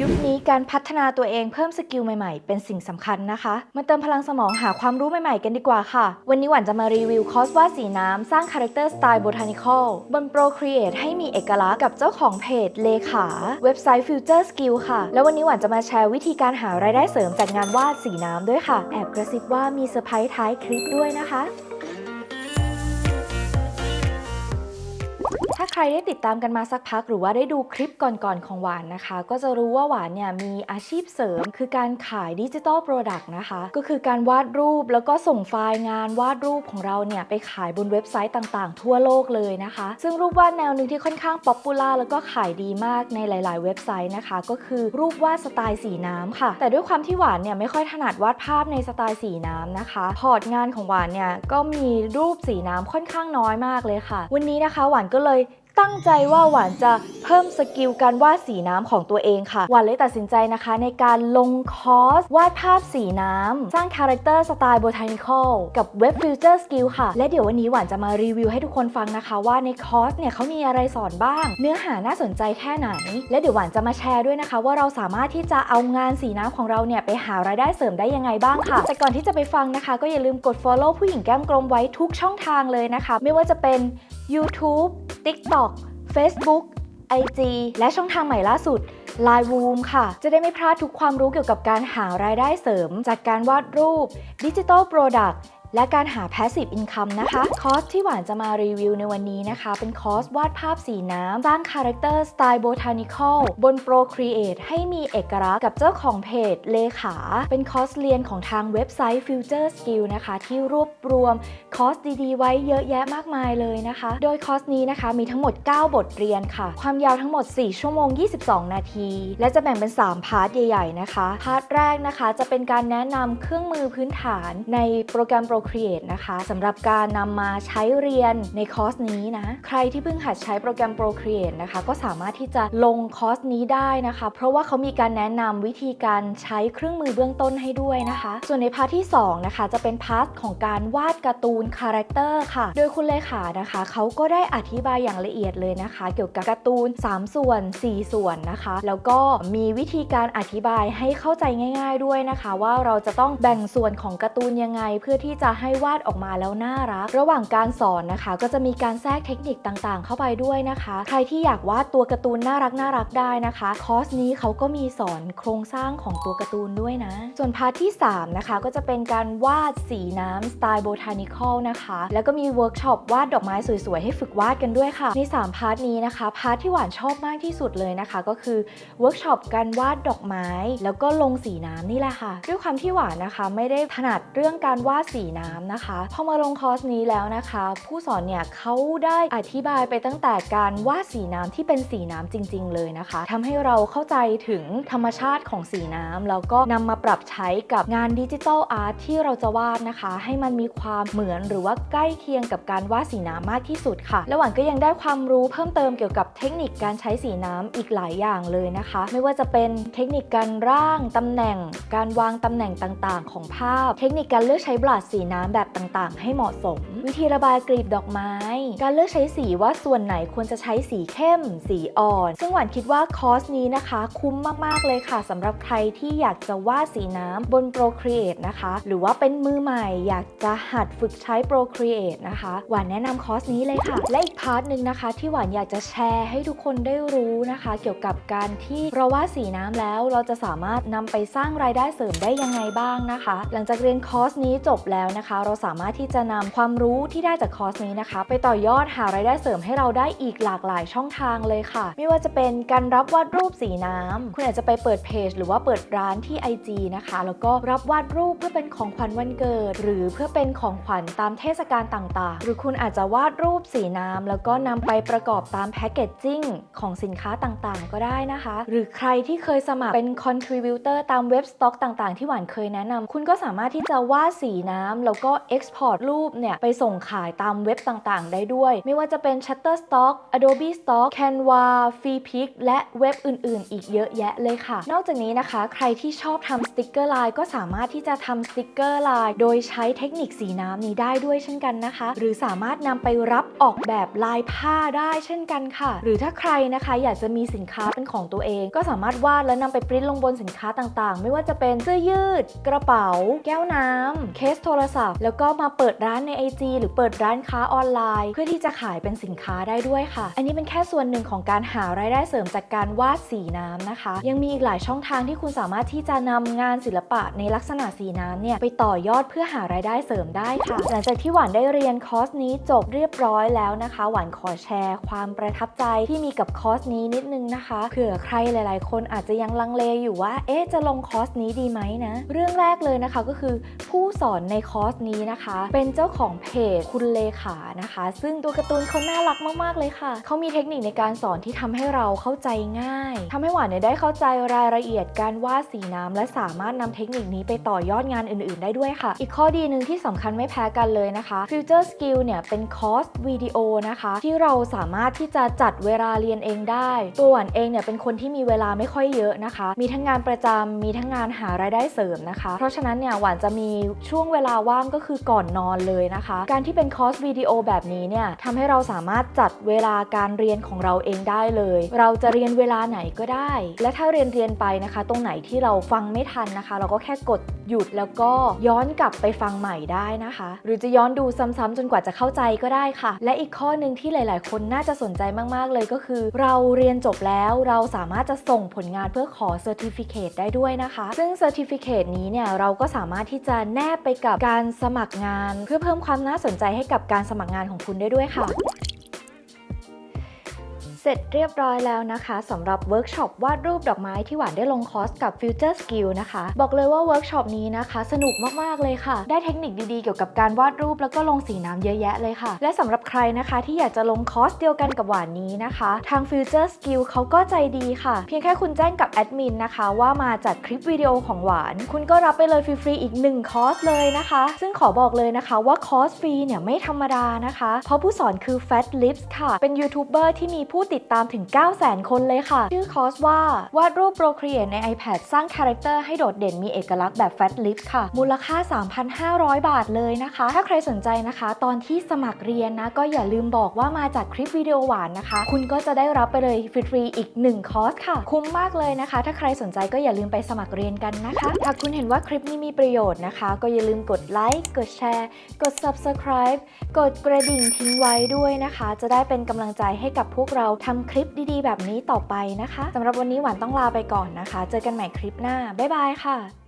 ยุคนี้การพัฒนาตัวเองเพิ่มสกิลใหม่ๆ เป็นสิ่งสำคัญนะคะ มาเติมพลังสมองหาความรู้ใหม่ๆ กันดีกว่าค่ะ วันนี้หวันจะมารีวิวคอร์สวาดสีน้ำสร้างคาแรคเตอร์สไตล์โบทานิคอลบน Procreate ให้มีเอกลักษณ์กับเจ้าของเพจเลขา เว็บไซต์ Future Skill ค่ะ แล้ววันนี้หวันจะมาแชร์วิธีการหารายได้เสริมจากงานวาดสีน้ำด้วยค่ะ แอบกระซิบว่ามีเซอร์ไพรส์ท้ายคลิปด้วยนะคะ ใครได้ติดตามกันมาสักพัก หรือว่าได้ดูคลิปก่อนๆของหวานนะคะ ก็จะรู้ว่าหวานเนี่ยมีอาชีพเสริม คือการขายดิจิทัลโปรดักต์นะคะ ก็คือการวาดรูปแล้วก็ส่งไฟล์งานวาดรูปของเราเนี่ยไปขายบนเว็บไซต์ต่างๆ ทั่วโลกเลยนะคะ ซึ่งรูปวาดแนวหนึ่งที่ค่อนข้างป๊อปปูล่าแล้วก็ขายดีมากในหลาย ๆ เว็บไซต์นะคะ ก็คือรูปวาดสไตล์สีน้ำค่ะ แต่ด้วยความที่หวานเนี่ยไม่ค่อยถนัดวาดภาพในสไตล์สีน้ำนะคะพอร์ตงานของหวานเนี่ยก็มีรูปสีน้ำค่อนข้างน้อยมากเลยค่ะ วันนี้นะคะหวานก็เลย ตั้งใจว่าหวานจะเพิ่มสกิลการวาดสีน้ำของตัวเองค่ะ หวานเลยตัดสินใจนะคะในการลงคอร์สวาดภาพสีน้ำสร้างคาแรคเตอร์สไตล์โบทานิคอลกับเว็บ Future Skill ค่ะ และเดี๋ยววันนี้หวานจะมารีวิวให้ทุกคนฟังนะคะว่าในคอร์สเนี่ยเขามีอะไรสอนบ้าง เนื้อหาน่าสนใจแค่ไหน และเดี๋ยวหวานจะมาแชร์ด้วยนะคะ ว่าเราสามารถที่จะเอางานสีน้ำของเราเนี่ยไปหารายได้เสริมได้ยังไงบ้างค่ะ แต่ก่อนที่จะไปฟังนะคะ ก็อย่าลืมกด follow ผู้หญิงแก้มกลมไว้ทุกช่องทางเลยนะคะ ไม่ว่าจะเป็น YouTube TikTok Facebook IG และช่องทางใหม่ล่าสุด Line Room ค่ะ จะได้ไม่พลาดทุกความรู้เกี่ยวกับการหารายได้เสริม จากการวาดรูปดิจิทัลโปรดักต์ และการหา Passive Income นะคะ คอร์สที่หวานจะมารีวิวในวันนี้นะคะ เป็นคอร์สวาดภาพสีน้ำ สร้างคาแรคเตอร์สไตล์ Botanical บน Procreate ให้มีเอกลักษณ์กับเจ้าของเพจเลขา เป็นคอร์สเรียนของทางเว็บไซต์ Future Skill นะคะ ที่รวบรวมคอร์สดีๆ ไว้เยอะแยะมากมายเลยนะคะ โดยคอร์สนี้นะคะมีทั้งหมด 9 บทเรียนค่ะ ความยาวทั้งหมด 4 ชั่วโมง 22 นาที และจะแบ่งเป็น 3 พาร์ทใหญ่ ๆ นะคะ พาร์ทแรกนะคะจะเป็นการแนะนำเครื่องมือพื้นฐานในโปรแกรม Procreate นะคะสำหรับการนำมาใช้เรียนในคอร์สนี้นะ ใครที่เพิ่งหัดใช้โปรแกรม Procreate นะคะ ก็สามารถที่จะลงคอร์สนี้ได้นะคะ เพราะว่าเขามีการแนะนำวิธีการใช้เครื่องมือเบื้องต้นให้ด้วยนะคะ ส่วนในพาร์ทที่ 2 นะคะ จะเป็นพาร์ทของการวาดการ์ตูนคาแรคเตอร์ค่ะ โดยคุณเลขานะคะ เขาก็ได้อธิบายอย่างละเอียดเลยนะคะ เกี่ยวกับการ์ตูน 3 ส่วน 4 ส่วนนะคะ แล้วก็มีวิธีการอธิบายให้เข้าใจง่าย ๆด้วยนะคะ ว่าเราจะต้องแบ่งส่วนของการ์ตูนยังไงเพื่อที่จะให้วาดออกมาแล้วน่ารัก ระหว่างการสอนนะคะ ก็จะมีการแทรกเทคนิคต่างๆ เข้าไปด้วยนะคะ ใครที่อยากวาดตัวการ์ตูนน่ารักน่ารักได้นะคะ คอร์สนี้เขาก็มีสอนโครงสร้างของตัวการ์ตูนด้วยนะ ส่วนพาร์ทที่ 3 นะคะ ก็จะเป็นการวาดสีน้ำสไตล์โบทานิคอลนะคะ แล้วก็มีเวิร์กช็อปวาดดอกไม้สวยๆ ให้ฝึกวาดกันด้วยค่ะ ใน 3 พาร์ทนี้นะคะ พาร์ทที่หวานชอบมากที่สุดเลยนะคะ ก็คือเวิร์กช็อปการวาดดอกไม้ แล้วก็ลงสีน้ำนี่แหละค่ะ ด้วยความที่หวานนะคะ ไม่ได้ถนัดเรื่องการวาดสีน้ำนะคะ พอมาลงคอร์สนี้แล้วนะคะ ผู้สอนเนี่ยเขาได้อธิบายไปตั้งแต่การวาดสีน้ำที่เป็นสีน้ำจริง ๆ เลยนะคะทำให้เราเข้าใจถึงธรรมชาติของสีน้ำแล้วก็นำมาปรับใช้กับงานดิจิทัลอาร์ตที่เราจะวาดนะคะ ให้มันมีความเหมือนหรือว่าใกล้เคียงกับการวาดสีน้ำมากที่สุดค่ะและหวานก็ยังได้ความรู้เพิ่มเติมเกี่ยวกับเทคนิคการใช้สีน้ำอีกหลายอย่างเลยนะคะ ไม่ว่าจะเป็นเทคนิคการร่างตำแหน่ง การวางตำแหน่งต่างๆ ของภาพ เทคนิคการเลือกใช้บลัดสีน้ำแบบต่างๆ ให้เหมาะสม วิธีระบายกลีบดอกไม้ การเลือกใช้สีว่าส่วนไหนควรจะใช้สีเข้ม สีอ่อน ซึ่งหวานคิดว่าคอร์สนี้นะคะ คุ้มมากๆเลยค่ะสำหรับใครที่อยากจะวาดสีน้ำบน Procreate นะคะ หรือว่าเป็นมือใหม่อยากจะหัดฝึกใช้ Procreate นะคะ หวานแนะนำคอร์สนี้เลยค่ะ และอีกพาร์ทหนึ่งนะคะ ที่หวานอยากจะแชร์ให้ทุกคนได้รู้นะคะ เกี่ยวกับการที่เราวาดสีน้ำแล้วเราจะสามารถนำไปสร้างรายได้เสริมได้ยังไงบ้างนะคะ หลังจากเรียนคอร์สนี้จบแล้วนะคะ เราสามารถที่จะนำความรู้ที่ได้จากคอร์สนี้นะคะ ไปต่อยอดหารายได้เสริมให้เราได้อีกหลากหลายช่องทางเลยค่ะ ไม่ว่าจะเป็นการรับวาดรูปสีน้ำคุณอาจจะไปเปิดเพจ หรือว่าเปิดร้านที่ IG นะคะ แล้วก็รับวาดรูปเพื่อเป็นของขวัญวันเกิด หรือเพื่อเป็นของขวัญตามเทศกาลต่างๆ หรือคุณอาจจะวาดรูปสีน้ำแล้วก็นำไปประกอบตามแพคเกจจิ้งของสินค้าต่างๆ ก็ได้นะคะ หรือใครที่เคยสมัครเป็นคอนทริบิวเตอร์ตามเว็บสต็อกต่างๆ ที่หวานเคยแนะนำคุณก็สามารถที่จะวาดสีน้ำำแล้วก็ Export รูปเนี่ย ไปส่งขายตามเว็บต่างๆ ได้ด้วย ไม่ว่าจะเป็น Shutterstock Adobe Stock Canva Freepik และเว็บอื่นๆ อีกเยอะแยะเลยค่ะ นอกจากนี้นะคะ ใครที่ชอบทำสติกเกอร์ลายก็สามารถที่จะทำสติกเกอร์ลายโดยใช้เทคนิคสีน้ำนี้ได้ด้วยเช่นกันนะคะ หรือสามารถนำไปรับออกแบบลายผ้าได้เช่นกันค่ะ หรือถ้าใครนะคะอยากจะมีสินค้าเป็นของตัวเอง ก็สามารถวาดและนำไปปริ้นลงบนสินค้าต่างๆ ไม่ว่าจะเป็นเสื้อยืด กระเป๋า แก้วน้ำเคสโทรศัพท์ แล้วก็มาเปิดร้านใน IG หรือเปิดร้านค้าออนไลน์ เพื่อที่จะขายเป็นสินค้าได้ด้วยค่ะ อันนี้เป็นแค่ส่วนหนึ่งของการหารายได้เสริมจากการวาดสีน้ำนะคะ ยังมีอีกหลายช่องทางที่คุณสามารถที่จะนำงานศิลปะในลักษณะสีน้ำเนี่ยไปต่อยอดเพื่อหารายได้เสริมได้ค่ะ หลังจากที่หวานได้เรียนคอร์สนี้จบเรียบร้อยแล้วนะคะ หวานขอแชร์ ความประทับใจที่มีกับคอร์สนี้นิดนึงนะคะเผื่อใครหลาย ๆ คนอาจจะยังลังเลอยู่ว่า เอ๊ะจะลงคอร์สนี้ดีไหมนะ เรื่องแรกเลยนะคะก็คือ ผู้สอนในคอร์สนี้นะคะ เป็นเจ้าของเพจคุณเลขานะคะ ซึ่งตัวการ์ตูนเขาน่ารักมากๆเลยค่ะเขามีเทคนิคในการสอนที่ทำให้เราเข้าใจง่ายทำให้หวานเนี่ยได้เข้าใจรายละเอียดการวาดสีน้ำและสามารถนำเทคนิคนี้ไปต่อยอดงานอื่นๆ ได้ด้วยค่ะ อีกข้อดีหนึ่งที่สำคัญไม่แพ้กันเลยนะคะ Future Skill เนี่ยเป็นคอร์สวิดีโอนะคะ ที่เราสามารถที่จะจัดเวลาเรียนเองได้ ตัวหวานเองเนี่ยเป็นคนที่มีเวลาไม่ค่อยเยอะนะคะ มีทั้งงานประจำมีทั้งงานหารายได้เสริมนะคะ เพราะฉะนั้นเนี่ยหวานจะมีช่วงเวลาว่างก็คือก่อนนอนเลยนะคะ การที่เป็นคอร์สวิดีโอแบบนี้เนี่ยทำให้เราสามารถจัดเวลาการเรียนของเราเองได้เลย เราจะเรียนเวลาไหนก็ได้ และถ้าเรียนเรียนไปนะคะ ตรงไหนที่เราฟังไม่ทันนะคะ เราก็แค่กดหยุดแล้วก็ย้อนกลับไปฟังใหม่ได้นะคะ หรือจะย้อนดูซ้ำๆจนกว่าจะเข้าใจก็ได้ค่ะ และอีกข้อหนึ่งที่หลาย ๆ คนน่าจะสนใจมากๆเลยก็คือ เราเรียนจบแล้วเราสามารถจะส่งผลงานเพื่อขอเซอร์ติฟิเคตได้ด้วยนะคะ ซึ่งเซอร์ติฟิเคตนี้เนี่ยเราก็สามารถที่จะแนบไปกับการสมัครงาน เพื่อเพิ่มความน่าสนใจให้กับการสมัครงานของคุณได้ด้วยค่ะ เสร็จเรียบร้อยแล้วนะคะสำหรับเวิร์กช็อปวาดรูปดอกไม้ที่หวานได้ลงคอร์สกับ Future Skill นะคะ บอกเลยว่าเวิร์กช็อปนี้นะคะ สนุกมาก ๆ เลยค่ะ ได้เทคนิคดีๆ เกี่ยวกับการวาดรูปแล้วก็ลงสีน้ำเยอะแยะเลยค่ะ และสำหรับใครนะคะที่อยากจะลงคอร์สเดียวกันกับหวานนี้นะคะ ทาง Future Skill เขาก็ใจดีค่ะ เพียงแค่คุณแจ้งกับแอดมินนะคะว่ามาจากคลิปวิดีโอของหวาน คุณก็รับไปเลยฟรีๆอีก 1 คอร์สเลยนะคะ ซึ่งขอบอกเลยนะคะว่าคอร์สฟรีเนี่ยไม่ธรรมดานะคะ เพราะผู้สอนคือ Fat Lips ค่ะ เป็นยูทูบเบอร์ที่มีผู้ติดตามถึง 9 0 0 0 0 0 คนเลยค่ะ ชื่อคอร์สว่าวาดรูป Procreate ใน iPad สร้างคาแรคเตอร์ให้โดดเด่นมีเอกลักษณ์แบบ Fat Lips ค่ะ มูลค่า 3,500 บาทเลยนะคะ ถ้าใครสนใจนะคะ ตอนที่สมัครเรียนนะ ก็อย่าลืมบอกว่ามาจากคลิปวิดีโอหวานนะคะ คุณก็จะได้รับไปเลยฟรีๆอีก 1 คอร์สค่ะ คุ้มมากเลยนะคะ ถ้าใครสนใจก็อย่าลืมไปสมัครเรียนกันนะคะถ้าคุณเห็นว่าคลิปนี้มีประโยชน์นะคะ ก็อย่าลืมกดไลค์กดแชร์ กด subscribe กดกระดิ่งทิ้งไว้ด้วยนะคะ จะได้เป็นกำลังใจให้กับพวกเราทำคลิปดีๆ แบบนี้ต่อไปนะคะสำหรับวันนี้หวานต้องลาไปก่อนนะคะ เจอกันใหม่คลิปหน้า บ๊ายบายค่ะ